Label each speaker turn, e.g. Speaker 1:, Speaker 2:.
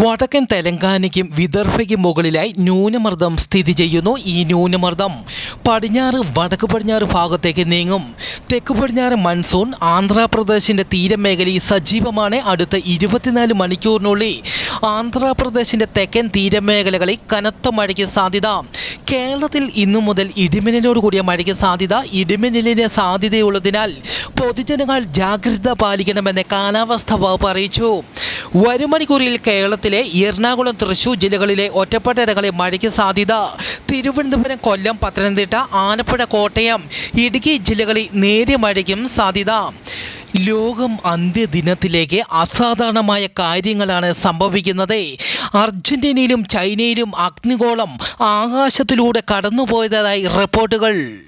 Speaker 1: വടക്കൻ തെലങ്കാനയ്ക്കും വിദർഭയ്ക്കും മുകളിലായി ന്യൂനമർദ്ദം സ്ഥിതി ചെയ്യുന്നു. ഈ ന്യൂനമർദ്ദം പടിഞ്ഞാറ് വടക്ക് പടിഞ്ഞാറ് ഭാഗത്തേക്ക് നീങ്ങും. തെക്ക് പടിഞ്ഞാറ് മൺസൂൺ ആന്ധ്രാപ്രദേശിന്റെ തീരമേഖലയിൽ സജീവമാണ്. അടുത്ത ഇരുപത്തിനാല് മണിക്കൂറിനുള്ളിൽ ആന്ധ്രാപ്രദേശിന്റെ തെക്കൻ തീരമേഖലകളിൽ കനത്ത മഴയ്ക്ക് സാധ്യത. കേരളത്തിൽ ഇന്നു മുതൽ ഇടിമിന്നലോട് കൂടിയ മഴയ്ക്ക് സാധ്യത. ഇടിമിന്നലിന് സാധ്യതയുള്ളതിനാൽ പൊതുജനങ്ങൾ ജാഗ്രത പാലിക്കണമെന്ന് കാലാവസ്ഥാ വകുപ്പ് അറിയിച്ചു. വരും മണിക്കൂറിൽ കേരളത്തിലെ എറണാകുളം തൃശൂർ ജില്ലകളിലെ ഒറ്റപ്പെട്ട ഇടങ്ങളിൽ മഴയ്ക്ക് സാധ്യത. തിരുവനന്തപുരം കൊല്ലം പത്തനംതിട്ട ആലപ്പുഴ കോട്ടയം ഇടുക്കി ജില്ലകളിൽ നേരിയ മഴയ്ക്കും സാധ്യത. ലോകം അന്ത്യദിനത്തിലേക്ക് അസാധാരണമായ കാര്യങ്ങളാണ് സംഭവിക്കുന്നത്. അർജന്റീനയിലും ചൈനയിലും അഗ്നിഗോളം ആകാശത്തിലൂടെ കടന്നുപോയതായി റിപ്പോർട്ടുകൾ.